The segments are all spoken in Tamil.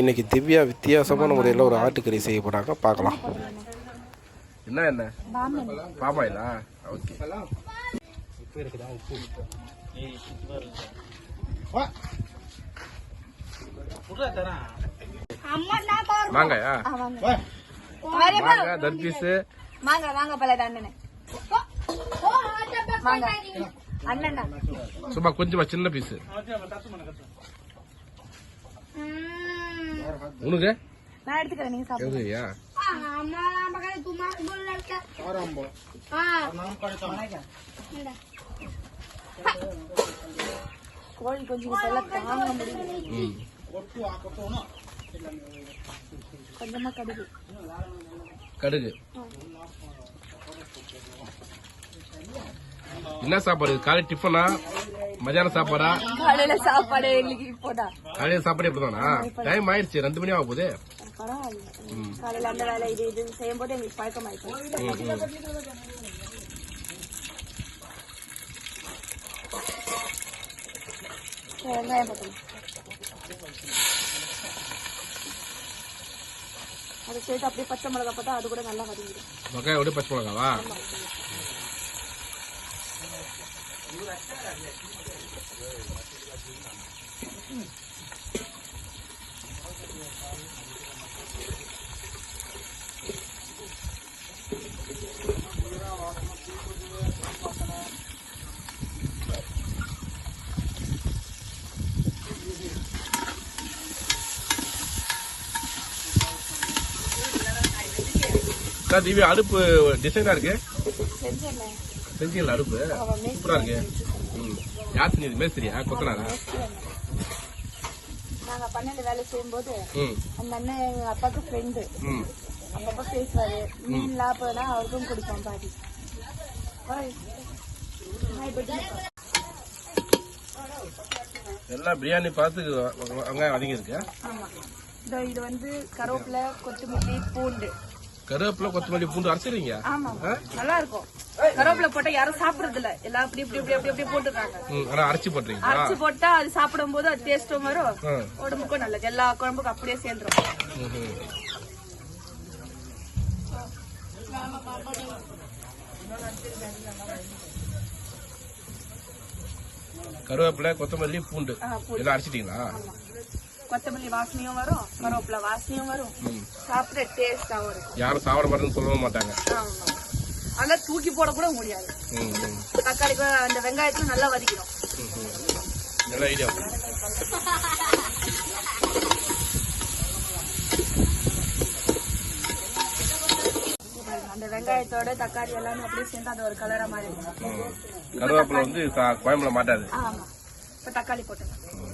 இன்னைக்கு திவ்யா வித்தியாசமான முறையில் ஒரு ஆட்டுக்கறி செய்ய போறாங்க. பார்க்கலாம். என்ன என்ன? பாமாயிலா? ஓகே. மாங்காயா? மாங்காய் தர்பீஸு வாங்க வாங்க பல அண்ணனே சும்மா கொஞ்சமா சின்ன பீஸு உனக்கு? நான் எடுத்துக்கிறேன் நீங்க சாப்பிடுங்க. எதுயா கோழி கொஞ்சம் தாங்க முடியல. ம். கொஞ்சமா கடுகு. கடுகு. என்ன சாப்பாடு? காலை டிஃபனா மதியானம் சாப்பாடா? காலையில சாப்பாடு காலையில சாப்பாடு எப்படிதானா டைம் ஆயிடுச்சு. ரெண்டு மணி ஆக போகுது. காலையில அந்த வேலை இது இது செய்யும் போது எங்களுக்கு பழக்கம் ஆயிடுச்சு வெங்காயம் போட்டணும் அதை சேர்த்து அப்படியே பச்சை மிளகா போட்டா அது கூட நல்லா வதங்கிடும். பச்சை மிளகாவா? சார் திவ்யா அடுப்பு டிசைனா இருக்கு. செஞ்சீங்களா அடுப்பு சூப்பரா இருக்கு. ம். யார் செஞ்சது? மேஸ்திரியா? கொத்தனாரா? நாங்க பன்னெண்டு வேலை செய்யும்போது அந்த அண்ணன் எங்க அப்பாவுக்கு ஃப்ரெண்டு அப்பப்ப பேசுவாரு. மீன் லாப்பனா அவருக்கும் குடிப்போம் பாதி. ஓய். நான் இப்ப டீ போடுறேன். எல்லாம் பிரியாணி பார்த்து வெங்காயம் வதங்கி இருக்கு? ஆமா. இது வந்து கருவேப்பிலை கொத்தமல்லி பூண்டு. கருவேப்பிலை கொத்தமல்லி பூண்டு அரைச்சிருங்க ஆமா. நல்லா இருக்கும் கருவேப்பிலை போட்டா யாரும் சாப்பிடுறது இல்ல எல்லாம் அப்படி இப்படி இப்படி அப்படி ம் ஆனா அரைச்சி போட்டுறீங்களா அரைச்சு போட்டா அது சாப்பிடும் போது அது டேஸ்டும் வரும். உடம்புக்கும் நல்லது. எல்லா குழம்புக்கும் அப்படியே சேர்ந்துரும். கருவேப்பிலை கொத்தமல்லி பூண்டு. எல்லாம் அரைச்சிட்டீங்களா? கொத்தமல்லி வாசனையும் வரும் கருவேப்பிலை வாசனையும் வரும். சாப்பிட டேஸ்டாவும் இருக்கும் யாரும் சாப்பிட மாட்டேன்னு சொல்லவும் மாட்டாங்க. அதெல்லாம் தூக்கி போட கூட முடியாது. தக்காளி அந்த வெங்காயத்தையும் நல்லா வதக்கிடும். ம்ஹும். நல்ல ஐடியா அந்த வெங்காயத்தோட தக்காளி எல்லாமே அப்படியே சேர்ந்து அது ஒரு கலரா மாறி இருக்கும் கருவேப்பிலை வந்து குழம்புல மாட்டாது. ஆமா. இப்ப தக்காளி போட்டுக்கலாம்.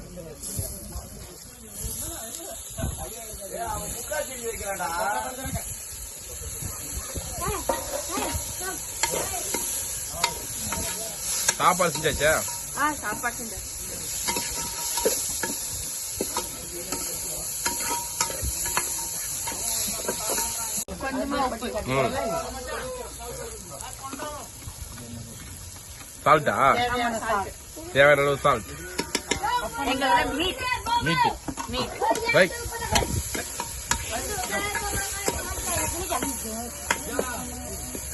சாப்பாடு செஞ்சாச்சா? ஆ சாப்பாடு ம். சால்ட்டா. தேவையான அளவு சால்ட் மீட் மீட் ரைட்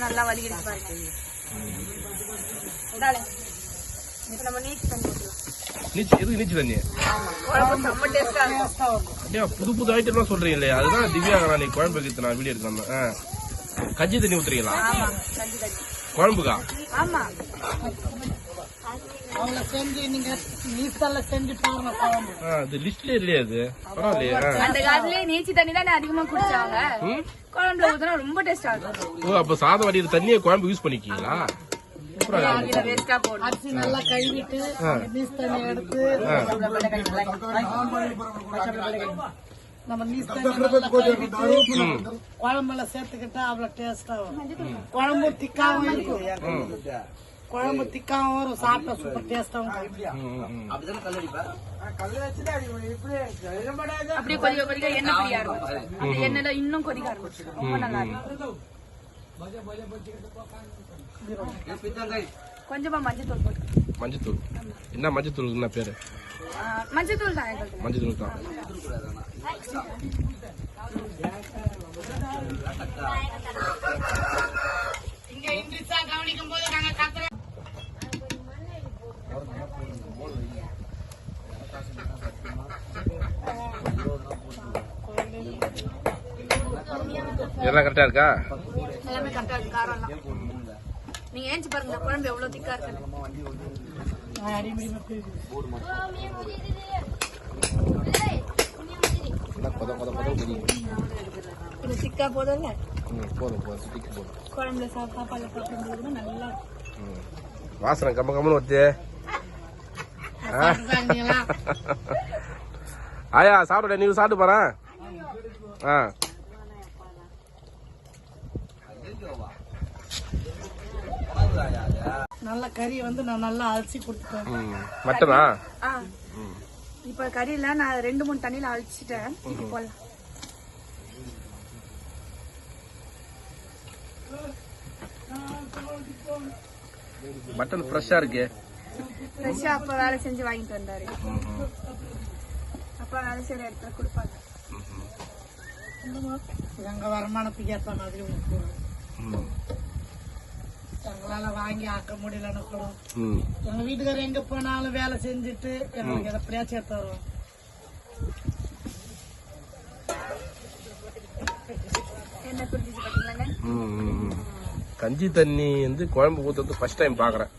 நல்லா வலிக்கிடுச்சு பாருங்க. இப்ப நம்ம தண்ணி நீச்சு எதுக்கு நீச்சு அப்படியா புது புது ஐட்டம்லாம் சொல்றீங்களே. அதுதான் திவ்யா நான் குழம்பு வைக்கிறது நான் வீடியோ. கஞ்சி தண்ணி ஊத்துறீங்களா? குழம்புக்கா? ஆமா. அவங்க செஞ்சு நீங்க நீஸ்தல்ல செஞ்சு பாருங்க குழம்பு ஆ, இது லிஸ்ட்ல இல்லையா அது? பரவாயில்லையா. அந்த நீச்சி தண்ணி தானே அதிகமா குடிச்சாங்க. ம்? குழம்புல ஊத்துனா ரொம்ப டேஸ்டா இருக்கும். ஓ அப்ப சாதம் வடிக்கிற தண்ணியை குழம்பு யூஸ் பண்ணிக்கீங்களா? அரிசி நல்லா கழுவிட்டு நீஸ் தண்ணி எடுத்து நம்ம நீஸ் குழம்புல சேர்த்துக்கிட்டா அவ்வளவு டேஸ்டா வரும். குழம்பு திக்காவும் இருக்கும். குழம்பு திக்காவும் வரும் சாப்பிட்டா சூப்பர் டேஸ்டாவும் இருக்கும் ம். அப்படியே கொதிக்க கொதிக்க எண்ணெய் பிரிய அந்த எண்ணெயில இன்னும் கொதிக்க ஆரம்பிச்சு ரொம்ப நல்லா இருக்கும். கொஞ்சமா மஞ்சத்தூள் போட்டு. மஞ்சத்தூள். என்ன மஞ்சத்தூள் என்ன பேரு? மஞ்சத்தூள் தான் மஞ்சத்தூள் தான். இங்க இங்கிலீஷா கவனிக்கும் போது நாங்க கத்துற எல்லாம் கரெக்டா இருக்கா? எல்லாமே கரெக்டா இருக்கு. காரம் நீங்க ஏஞ்சி பாருங்க குழம்பு எவ்வளவு திக்கா இருக்கு. திக்கா போதும்ல? போதும் போதும் சுத்திக்கு போதும் குழம்புல சாப்பாடுல நல்லா வாசனை கம்ம வருது? ஆயா சாப்பிட நீ சாப்பிட்டு போறேன் ஆ. நல்ல கறி வந்து நான் நல்லா அலசி கொடுத்துட்டேன். மட்டனா இப்ப கறியில நான் ரெண்டு மூணு தண்ணியில அழிச்சிட்டேன் இப்போ போடலாம் மட்டன் ஃப்ரெஷ்ஷா இருக்கு. ஃப்ரெஷ்ஷா அப்ப வேலை செஞ்சு வாங்கிட்டு வந்தாரு. அப்ப வேலை செய்யற இடத்துல கொடுப்பாங்க. எங்க வருமானத்துக்கு ஏற்ற மாதிரி உங்களுக்கு எங்களால வாங்கி ஆக்க முடியலன்னு கூட எங்க வீட்டுக்காரர் எங்க போனாலும் வேலை செஞ்சுட்டு எங்களுக்கு எதை எப்படியாச்சும் எடுத்து வருவோம் என்ன புரிஞ்சுச்சு பாத்தீங்களாங்க? ம், ம், ம். கஞ்சி தண்ணி வந்து குழம்பு ஊத்துறது ஃபர்ஸ்ட் டைம் பாக்குறேன்.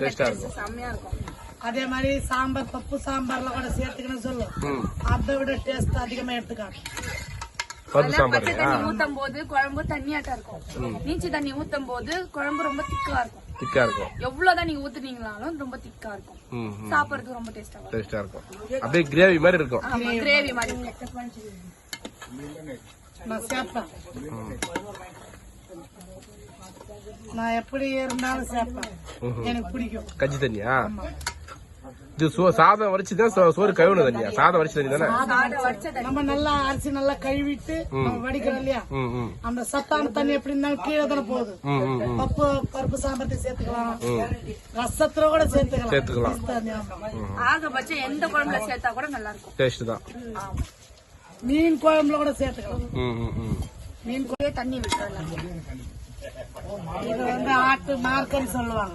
டேஸ்டா செம்மையா இருக்கும். அதே மாதிரி சாம்பார் பப்பு சாம்பார்ல கூட சேர்த்துக்கணும்னு சொல்லு. அதை விட டேஸ்ட் அதிகமா எடுத்துக்காட்டு பருப்பு சாம்பார் தண்ணி ஊத்தும் போது குழம்பு தண்ணியாட்டா இருக்கும். நீச்சி தண்ணி ஊத்தும் போது குழம்பு ரொம்ப திக்கா இருக்கும். திக்கா இருக்கும். எவ்வளவுதான் நீங்க ஊத்துனீங்களாலும் ரொம்ப திக்கா இருக்கும். சாப்பிடறதுக்கு ரொம்ப டேஸ்டா இருக்கும் டேஸ்டா இருக்கும். அப்படியே கிரேவி மாதிரி இருக்கும். ஆமா கிரேவி மாதிரி நான் எப்படி இருந்தாலும் சேர்ப்பேன் எனக்கு பிடிக்கும். கஞ்சி தண்ணியா? இது சோ- சாதம் வடிச்சுதான் சோ- சோறு கழுவுன தண்ணியா சாதம் வடிச்ச தண்ணி தானே நம்ம நல்லா அரிசி நல்லா கழுவிட்டு நம்ம வடிக்கிறோம் இல்லையா? அந்த சத்தான தண்ணி எப்படி இருந்தாலும் கீழே தானே போகுது. பப்பு பருப்பு சாம்பார்த்தி சேர்த்துக்கலாம். ரசத்துல கூட சேர்த்துக்கலாம். சேர்த்துக்கலாம். ஆகபட்சம் எந்த குழம்புல சேர்த்தா கூட நல்லா இருக்கும் டேஸ்ட் தான். மீன் குழம்புல கூட சேர்த்துக்கலாம். மீன் அப்படியே தண்ணி விட்டுறலாம். குழம்பு இது வந்து ஆட்டு மார்க்கறி சொல்லுவாங்க.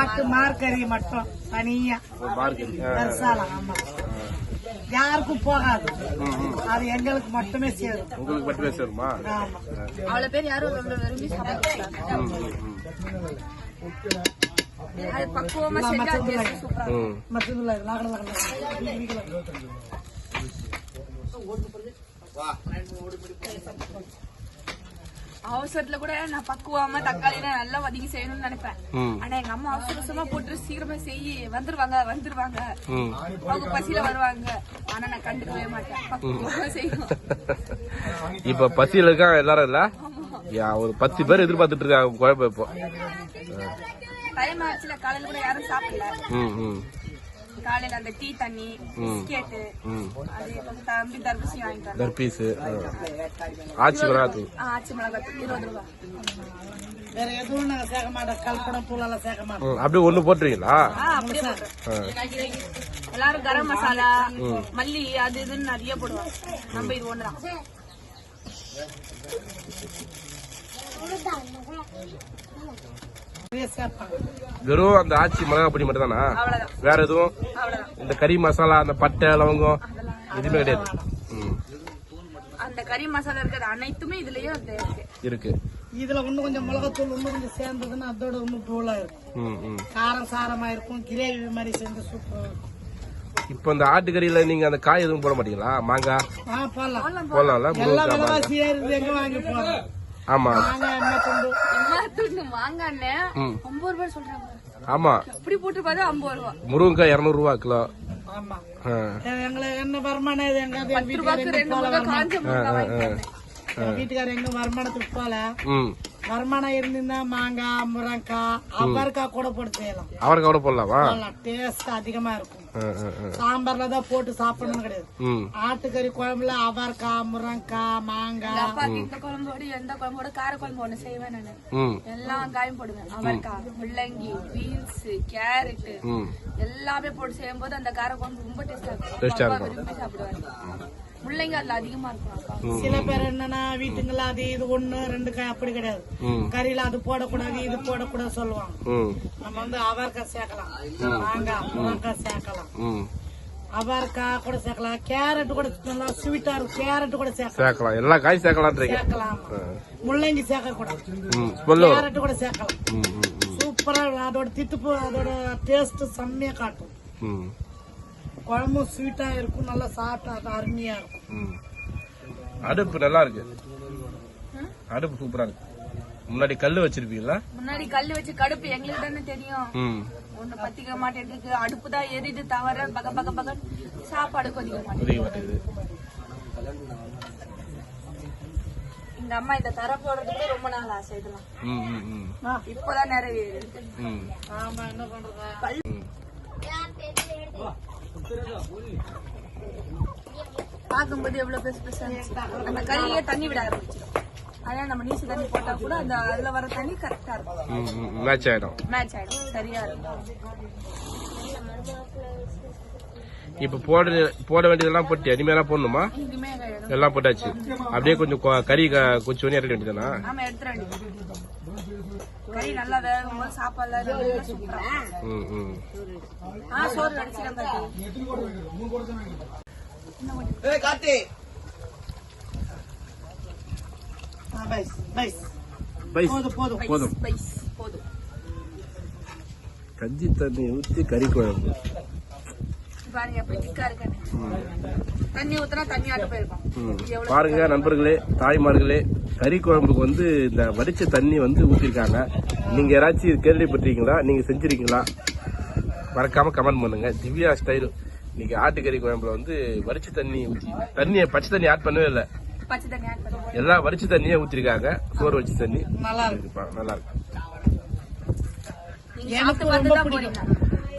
ஆட்டு மார்க்கறி மட்டும் தனியா. பெருசாலாம் ஆமா. யாருக்கும் போகாது. அது எங்களுக்கு மட்டுமே சேரும். உங்களுக்கு மட்டுமே சேருமா? அவ்வளவு பேர் யாரும் விரும்பி பக்குவமா செஞ்சா டேஸ்ட் சூப்பரா இருக்கும். அவசரத்துல கூட நான் பக்குவமா தக்காளி நல்லா வதக்கி செய்யணும்னு நினைப்பேன். ஆனா எங்க அம்மா அவசர அவசரமா போட்டு சீக்கிரமா செய்யி வந்துருவாங்க வந்துருவாங்க. அவங்க பசியில வருவாங்க. ஆனா நான் கண்டுக்கவே மாட்டேன். பக்குவமா செய்யணும். இப்ப பசியில இருக்காங்க எல்லாரும் இல்ல? ஒரு பத்து பேர் எதிர்பார்த்துட்டு இருக்காங்க குழம்பு இப்போ. டைம் ஆச்சுல காலையில கூட யாரும் சாப்பிடல. காலையில அந்த டீ தண்ணி பிஸ்கெட்டு ம். அது தம்பி தர்பூசி வாங்கிட்டு தர்பீஸு ஆச்சி மிளகாத்தூள். ஆச்சு மிளகாய் இருபது ரூபா. வேற எதுவும் நாங்க சேர்க்க மாட்டோம். கல்படம் பூலெல்லாம் சேர்க்க மாட்டோம். அப்படியே ஒண்ணு போட்டுருவீங்களா. எல்லாரும் கரம் மசாலா மல்லி அது இதுன்னு நிறைய போடுவாங்க நம்ம இது ஒண்ணுதான் நிறைய சேர்ப்பாங்க வெறும் அந்த ஆச்சி மிளகா பொடி மட்டும் தானா வேற எதுவும்? இந்த கறி மசாலா அந்த பட்டை லவங்கம் எதுவுமே கிடையாது. ம். அந்த கறி மசாலா இருக்கிறது அனைத்துமே இதுலயே இருக்கு. இருக்கு. இதுல இன்னும் கொஞ்சம் மிளகாத்தூள் இன்னும் கொஞ்சம் சேர்ந்ததுன்னா அதோட இன்னும் தூளா இருக்கும் காரம் சாரமா இருக்கும் கிரேவி மாதிரி செஞ்சு சூப்பரா இருக்கும். இப்போ இந்த ஆட்டுக்கறியில நீங்க அந்த காய் எதுவும் போட மாட்டீங்களா? மாங்காய்? போடலாம்ல ஆமா. ஆமா. எப்படி போட்டு பார்த்தா ஐம்பது ரூபா முருங்கைக்காய் இரநூறுவா கிலோ. ஆமா. ஆ. எங்களுக்கு என்ன வருமானம் இது எங்க வீட்டுக்காரர் வருமானத்துக்கு போல வருமானம் இருந்திருந்தா மாங்காய் முருங்காய் அவரைக்காய் கூட போட்டு செய்யலாம். அவரைக்காய் கூட போடலாமா? டேஸ்ட் அதிகமா இருக்கும். சாம்பார்ல தான் போட்டு சாப்பிடணும்னு கிடையாது. ஆட்டுக்கறி குழம்புல அவரைக்காய் முருங்கக்காய் மாங்காய் இந்த குழம்போடு எந்த குழம்போட கார குழம்பு ஒண்ணு செய்வேன் நானு. எல்லா காயும் போடுவேன். அவரைக்காய் முள்ளங்கி பீன்ஸ் கேரட் ம். எல்லாமே போட்டு செய்யும்போது அந்த கார குழம்பு ரொம்ப டேஸ்டா இருக்கும். Taste முள்ளங்கி அதுல அதிகமா இருக்கும் சில பேர் என்னன்னா வீட்டுங்கள அது இது ஒண்ணு ரெண்டு காய் அப்படி கிடையாது. கறியில அது போடக்கூடாது இது போடக்கூடாது சொல்லுவாங்க. நம்ம வந்து அவரைக்காய் சேர்க்கலாம். மாங்காய் முருங்கக்காய் சேர்க்கலாம். அவரைக்காய் கூட சேர்க்கலாம். கேரட் கூட நல்லா ஸ்வீட்டா இருக்கும். கேரட் கூட சேர்க்கலாம். சேர்க்கலாம். எல்லா காய் சேர்க்கலான்றீங்க சேர்க்கலாம். முள்ளங்கி சேர்க்க கூடாது வரும் கேரட் கூட சேர்க்கலாம். சூப்பரா. அதோட தித்துப்பு அதோட டேஸ்ட் செம்மையா காட்டும். குழம்பும் ஸ்வீட்டா இருக்கும் நல்லா சாப்பிட்டா அது அருமையா இருக்கும். ம். அடுப்பு நல்லா இருக்கு. அடுப்பு சூப்பரா இருக்கு. முன்னாடி கல் வச்சிருப்பீங்களா? முன்னாடி கல்லு வச்சு கடுப்பு எங்களுக்கு தானே தெரியும். ம். ஒண்ணு பத்திக்க மாட்டேங்குது. அடுப்பு தான் எரியுது தவிர பக்க பக்க பக்க சாப்பாடு கொதிக்க மாட்டேங்குது. எங்க அம்மா இத தர போடுறதுக்கு ரொம்ப நாள் ஆசை இதெல்லாம். ம் ம் ம். இப்பதான் ம். ஆமா என்ன பண்றது? பார்க்கும்போது எவ்வளவு பெருசு பெருசா இருந்துச்சு. அந்த கறியே தண்ணி விட ஆரம்பிச்சிடும் அதனால நம்ம நீச்சு தண்ணி போட்டா கூட அந்த அதுல வர தண்ணி கரெக்டா இருக்கும். ம் ம் மேட்ச் ஆயிடும். மேட்ச் ஆயிடும். சரியா இருக்கும். இப்ப போட போட வேண்டியதெல்லாம் போட்டு இனிமேலாம் போடணுமா? எல்லாம் போட்டாச்சு. அப்படியே கொஞ்சம் கறி கொஞ்சம் இறக்க வேண்டியதானா கறி நல்லா வேகும் போது சாப்பாடுலாம் நல்லா சூப்பரா இருக்கும். ம் ம். ஆ சோறு அடிச்சிடும் கட்டி ஆ, பைஸ் பைஸ். பைஸ். போதும் போதும் போதும். ஸ்பைஸ் போதும். கஞ்சி தண்ணி ஊற்றி கறி குழம்பு. பாருங்க எப்படி திக்கா இருக்கானு தண்ணி ஊத்துனா தண்ணி ஆட்டு போயிருக்கும். ம். இது எவ்வளவு பாருங்க நண்பர்களே தாய்மார்களே கறி குழம்புக்கு வந்து இந்த வடிச்ச தண்ணி வந்து ஊத்திருக்காங்க. நீங்க யாராச்சும் கேள்விப்பட்டிருக்கீங்களா? நீங்க செஞ்சிருக்கீங்களா? மறக்காம கமெண்ட் பண்ணுங்க. திவ்யா ஸ்டைல் இன்னைக்கு ஆட்டுக்கறி குழம்புல வந்து வடிச்ச தண்ணி ஊத்தி தண்ணியை பச்சை தண்ணி ஆட் பண்ணவே இல்லை. எல்லாம் வடிச்ச தண்ணியே ஊத்திருக்காங்க. சோறு வச்ச தண்ணி. நல்லா இருக்கு. நல்லா இருக்கு.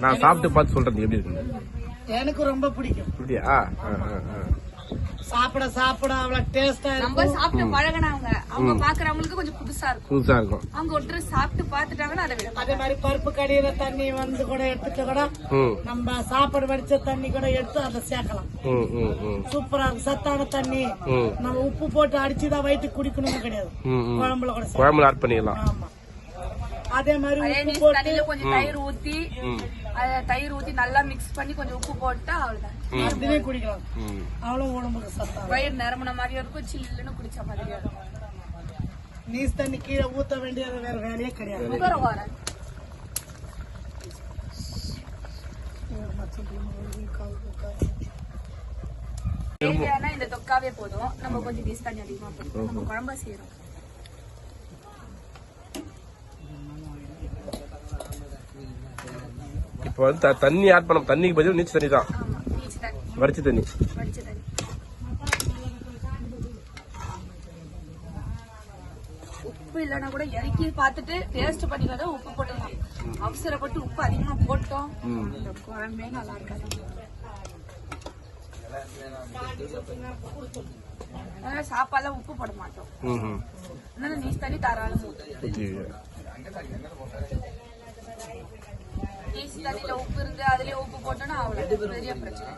நான் சாப்பிட்டு பார்த்து சொல்றேன் எப்படி இருக்குன்னு எனக்கு ரொம்ப பிடிக்கும். அப்படியா. சாப்பிட சாப்பிட அவ்வளவு டேஸ்டா நம்ம சாப்பிட்டு பழகினவங்க. அவங்க பாக்குறவங்களுக்கு கொஞ்சம் புதுசா இருக்கும். புதுசா இருக்கும். அவங்க ஒருத்தர் சாப்பிட்டு பார்த்துட்டாங்கன்னா அதை அதே மாதிரி பருப்பு கடியிற தண்ணி வந்து கூட எடுத்துட்டு கூட நம்ம சாப்பாடு வடிச்ச தண்ணி கூட எடுத்து அதை சேர்க்கலாம். சூப்பரா இருக்கும். சத்தான தண்ணி. நம்ம உப்பு போட்டு அடிச்சுதான் வயிற்றுக்கு குடிக்கணும்னு கிடையாது. குழம்புல கூட. குழம்புல ஆட் பண்ணிடலாம். ஆமா. அதே மாதிரி உப்பு போட்டு தண்ணியில கொஞ்சம் தயிர் ஊத்தி அத தயிர் ஊத்தி நல்லா மிக்ஸ் பண்ணி கொஞ்சம் உப்பு போட்டா அவ்வளவுதான். அதுலயே குடிக்கலாம். அவ்வளவு உடம்புக்கு சத்தம் வயிறு நிரம்பின மாதிரியும் இருக்கும் சில்லுன்னு குடிச்ச மாதிரியும் இருக்கும். நீஸ் தண்ணி கீழே ஊத்த வேண்டியது வேற வேலையே கிடையாது. இந்த தொக்காவே போதும். நம்ம கொஞ்சம் நீஸ் தண்ணி அதிகமா போடுவோம் நம்ம குழம்பு செய்யறோம். இப்போ வந்து தண்ணி ஆட் பண்ண தண்ணிக்கு பதில் நீச்சல் தண்ணி தான். நீச்சு வடிச்ச தண்ணி. உப்பு இல்லைன்னா கூட இறக்கி பார்த்துட்டு டேஸ்ட் பண்ணிக்காத உப்பு போட்டுக்கலாம். அவசரப்பட்டு உப்பு அதிகமா போட்டோம். குழம்பே நல்லா இருக்காது. சாப்பாடுல உப்பு போட மாட்டோம். அதனால நீஸ் தண்ணி தாராளம் நீஸ் தண்ணியில உப்பு இருந்து அதுலயே உப்பு போட்டோம்னா அவ்வளவு பெரிய பிரச்சனை.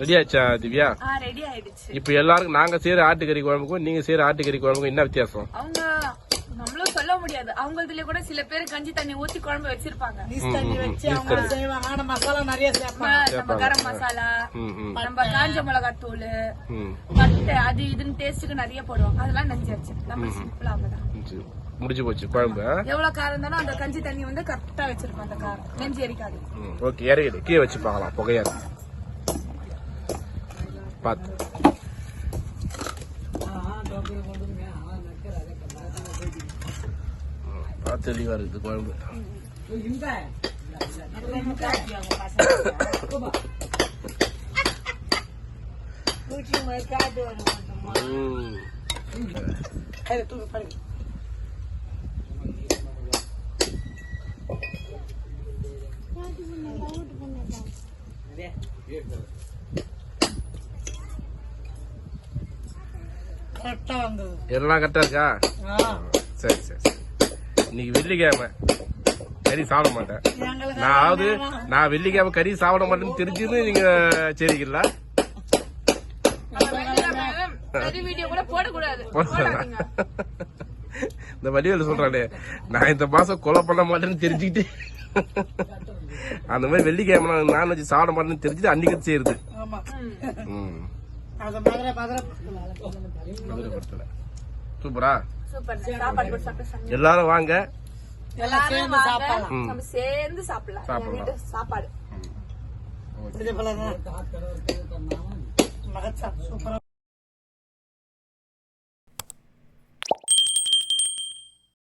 ரெடி ஆச்சா திவ்யா? ஆ ரெடி ஆயிடுச்சு. இப்போ எல்லாருக்கும் நாங்க செய்யற ஆட்டுக்கறி குழம்புக்கும் நீங்க செய்யற ஆட்டுக்கறி குழம்புக்கும் என்ன வித்தியாசம்? அவங்க நம்மளும் சொல்ல முடியாது. அவங்களதுல கூட சில பேர் கஞ்சி தண்ணி ஊத்தி குழம்பு வச்சிருப்பாங்க. நீஸ் தண்ணி வச்சு அவங்க செய்வாங்க. ஆனா மசாலா நிறைய சேர்ப்பாங்க. நம்ம கரம் மசாலா ம் ம். நம்ம காஞ்ச மிளகாய் தூள் ம். பட்டை அது இதுன்னு டேஸ்ட்டுக்கு நிறைய போடுவாங்க. அதெல்லாம் நெஞ்சாச்சு நம்ம சிம்பிளா அவ்வளவுதான். முடிஞ்சு போச்சு குழம்பு? எவ்வளவு காரம் இருந்தாலும் அந்த கஞ்சி தண்ணி வந்து கரெக்டா வச்சிருக்கோம் அந்த காரம். நெஞ்சு எரிக்காது. ஓகே இறங்கிடு கீழே வச்சு பார்க்கலாம் புகையா இருக்கு. பார்த்து தெளிவா இருக்குது குழம்பு. ம். கையில தூக்கி பாருங்க கரெக்டா வந்தது எல்லாம் கரெக்டா இருக்கா. சரி சரி. இன்னைக்கு வெள்ளிக்கிழமை. கறி சாப்பிட மாட்டேன். நான் அதாவது நான் வெள்ளிக்கிழமை கறி சாப்பிட மாட்டேன்னு தெரிஞ்சுன்னு நீங்க சரிங்களா கறி வீடியோ கூட போடக்கூடாது? போடாதீங்க. இந்த வடிவேலு சொல்றானே. நான் இந்த மாசம் கொலை பண்ண மாட்டேன்னு தெரிஞ்சுக்கிட்டு. அந்த மாதிரி வெள்ளிக்கிழமை நான் நான்வெஜ் சாப்பிட மாட்டேன்னு தெரிஞ்சுட்டு அன்னைக்கு செய்யுது ஆமா. ம். அது மதுரை மதுரை. மதுரைப்படுத்தல. சூப்பரா? சூப்பர். சாப்பாடு கூட சாப்பிட்டு எல்லாரும் வாங்க. எல்லாம் எல்லாரும் சேர்ந்து வாங்க. சாப்பிடலாம். நம்ம சேர்ந்து சாப்பிடலாம். என் சாப்பிடலாம். வீட்டு சாப்பாடு.